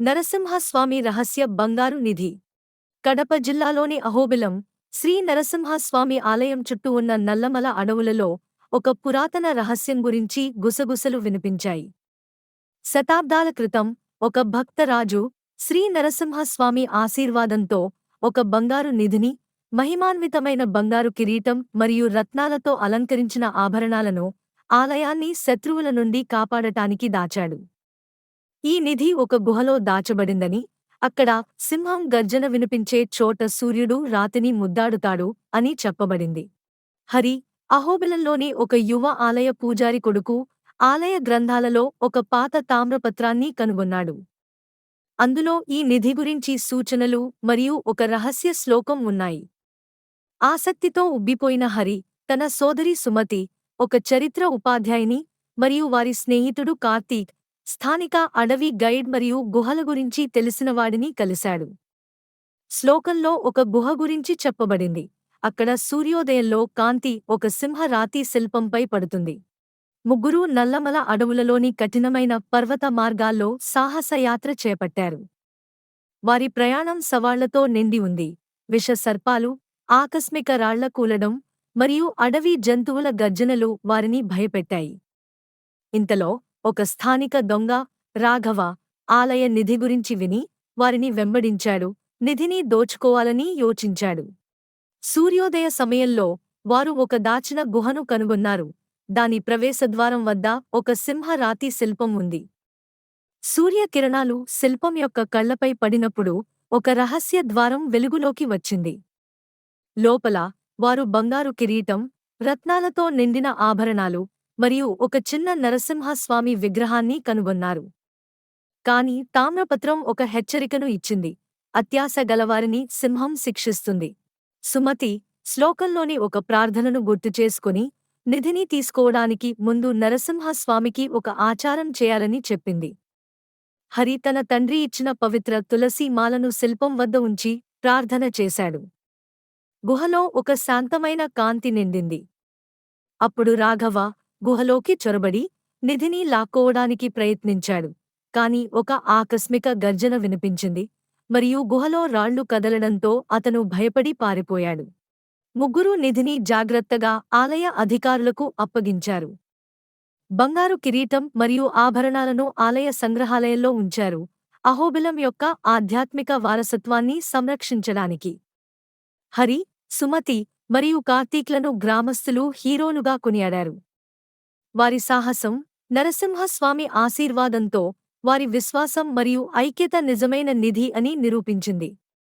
నరసింహస్వామి రహస్య బంగారు నిధి. కడప జిల్లాలోని అహోబిలం శ్రీ నరసింహస్వామి ఆలయం చుట్టూ ఉన్న నల్లమల అడవులలో ఒక పురాతన రహస్యం గురించి గుసగుసలు వినిపించాయి. శతాబ్దాల క్రితం ఒక భక్తరాజు శ్రీ నరసింహస్వామి ఆశీర్వాదంతో ఒక బంగారు నిధిని మహిమాన్వితమైన బంగారు కిరీటం మరియు రత్నాలతో అలంకరించిన ఆభరణాలను ఆలయాన్ని శత్రువుల నుండి కాపాడటానికి దాచాడు. ఈ నిధి ఒక గుహలో దాచబడిందని అక్కడ సింహం గర్జన వినిపించే చోట సూర్యుడు రాతిని ముద్దాడుతాడు అని చెప్పబడింది. హరి అహోబిలంలోని ఒక యువ ఆలయ పూజారి కొడుకు ఆలయ గ్రంథాలలో ఒక పాత తామ్రపత్రాన్ని కనుగొన్నాడు. అందులో ఈ నిధి గురించి సూచనలు మరియు ఒక రహస్య శ్లోకం ఉన్నాయి. ఆసక్తితో ఉబ్బిపోయిన హరి తన సోదరి సుమతి ఒక చరిత్ర ఉపాధ్యాయుని మరియు వారి స్నేహితుడు కార్తీక్ స్థానిక అడవి గైడ్ మరియు గుహల గురించి తెలిసినవాడిని కలిశాడు. శ్లోకంలో ఒక గుహ గురించి చెప్పబడింది. అక్కడ సూర్యోదయంలో కాంతి ఒక సింహ రాతి శిల్పంపై పడుతుంది. ముగ్గురూ నల్లమల అడవులలోని కఠినమైన పర్వత మార్గాల్లో సాహసయాత్ర చేపట్టారు. వారి ప్రయాణం సవాళ్ళతో నిండి ఉంది. విష సర్పాలు ఆకస్మిక రాళ్ళ కూలడం మరియు అడవి జంతువుల గర్జనలు వారిని భయపెట్టాయి. ఇంతలో ఒక స్థానిక దొంగ రాఘవ ఆలయ నిధి గురించి విని వారిని వెంబడించాడు. నిధిని దోచుకోవాలని యోచించాడు. సూర్యోదయ సమయంలో వారు ఒక దాచిన గుహను కనుగొన్నారు. దాని ప్రవేశద్వారం వద్ద ఒక సింహ రాతి శిల్పం ఉంది. సూర్యకిరణాలు శిల్పం యొక్క కళ్ళపై పడినప్పుడు ఒక రహస్య ద్వారం వెలుగులోకి వచ్చింది. లోపల వారు బంగారు కిరీటం రత్నాలతో నిండిన ఆభరణాలు మరియు ఒక చిన్న నరసింహస్వామి విగ్రహాన్ని కనుగొన్నారు. కాని తామ్రపత్రం ఒక హెచ్చరికను ఇచ్చింది. అత్యాశ గలవారిని సింహం శిక్షిస్తుంది. సుమతి శ్లోకంలోని ఒక ప్రార్థనను గుర్తుచేసుకుని నిధిని తీసుకోవడానికి ముందు నరసింహస్వామికి ఒక ఆచారం చేయాలని చెప్పింది. హరి తన తండ్రి ఇచ్చిన పవిత్ర తులసి మాలను శిల్పం వద్ద ఉంచి ప్రార్థన చేశాడు. గుహలో ఒక శాంతమైన కాంతి నిండింది. అప్పుడు రాఘవ గుహలోకి చొరబడి నిధిని లాక్కోవడానికి ప్రయత్నించాడు. కాని ఒక ఆకస్మిక గర్జన వినిపించింది. మరియు గుహలో రాళ్ళు కదలడంతో అతను భయపడి పారిపోయాడు. ముగ్గురూ నిధిని జాగ్రత్తగా ఆలయ అధికారులకు అప్పగించారు. బంగారు కిరీటం మరియు ఆభరణాలను ఆలయ సంగ్రహాలయంలో ఉంచారు. అహోబిలం యొక్క ఆధ్యాత్మిక వారసత్వాన్ని సంరక్షించడానికి. హరి సుమతి మరియు కార్తీక్లను గ్రామస్థులు హీరోలుగా కొనియాడారు. వారి సాహసం నరసింహస్వామి ఆశీర్వాదంతో వారి విశ్వాసం మరియు ఐక్యత నిజమైన నిధి అని నిరూపించింది.